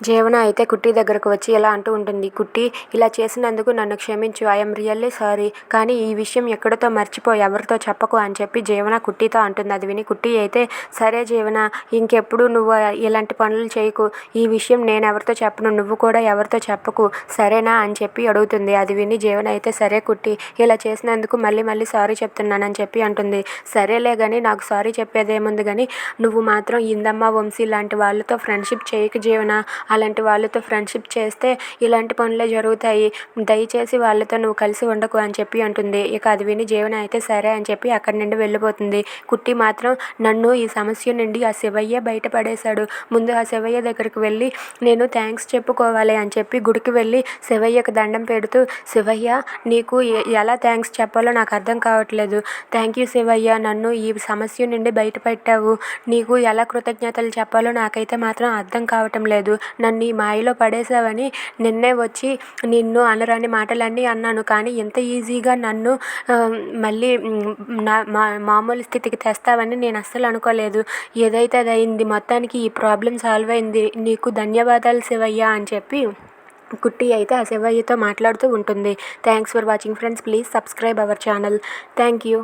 జీవన అయితే కుట్టి దగ్గరకు వచ్చి ఇలా అంటూ ఉంటుంది కుట్టి ఇలా చేసినందుకు నన్ను క్షమించు ఐఎమ్ రియల్లీ సారీ కానీ ఈ విషయం ఎక్కడితో మర్చిపో ఎవరితో చెప్పకు అని చెప్పి జీవన కుట్టితో అంటుంది. అది విని కుట్టి అయితే సరే జీవన ఇంకెప్పుడు నువ్వు ఇలాంటి పనులు చేయకు. ఈ విషయం నేను ఎవరితో చెప్పను నువ్వు కూడా ఎవరితో చెప్పకు. సరేనా? అని చెప్పి అడుగుతుంది. అది విని జీవన అయితే సరే కుట్టి ఇలా చేసినందుకు మళ్ళీ మళ్ళీ సారీ చెప్తున్నానని చెప్పి అంటుంది. సరేలే కానీ నాకు సారీ చెప్పేదేముంది కానీ నువ్వు మాత్రం ఇందమ్మ వంశీ లాంటి వాళ్ళతో ఫ్రెండ్షిప్ చేయకు జీవన. అలాంటి వాళ్ళతో ఫ్రెండ్షిప్ చేస్తే ఇలాంటి పనులే జరుగుతాయి. దయచేసి వాళ్ళతో నువ్వు కలిసి ఉండకు అని చెప్పి అంటుంది. ఇక అది విని జీవన అయితే సరే అని చెప్పి అక్కడి నుండి వెళ్ళిపోతుంది. కుట్టి మాత్రం నన్ను ఈ సమస్య నుండి ఆ శివయ్య బయటపడేశాడు. ముందు ఆ శివయ్య దగ్గరికి వెళ్ళి నేను థ్యాంక్స్ చెప్పుకోవాలి అని చెప్పి గుడికి వెళ్ళి శివయ్యకు దండం పెడుతూ శివయ్య నీకు ఎలా థ్యాంక్స్ చెప్పాలో నాకు అర్థం కావట్లేదు. థ్యాంక్ యూ శివయ్య నన్ను ఈ సమస్య నుండి బయటపెట్టావు. నీకు ఎలా కృతజ్ఞతలు చెప్పాలో నాకైతే మాత్రం అర్థం కావటం లేదు. నన్ను ఈ మాయలో పడేసావని నిన్నే వచ్చి నిన్ను అనరాని మాటలన్నీ అన్నాను. కానీ ఇంత ఈజీగా నన్ను మళ్ళీ నా మా మామూలు స్థితికి తెస్తావని నేను అస్సలు అనుకోలేదు. ఏదైతే అది అయింది మొత్తానికి ఈ ప్రాబ్లం సాల్వ్ అయింది. నీకు ధన్యవాదాలు శివయ్య అని చెప్పి కుట్టి అయితే ఆ శివయ్యతో మాట్లాడుతూ ఉంటుంది. Thanks for watching friends. Please subscribe our channel. Thank you.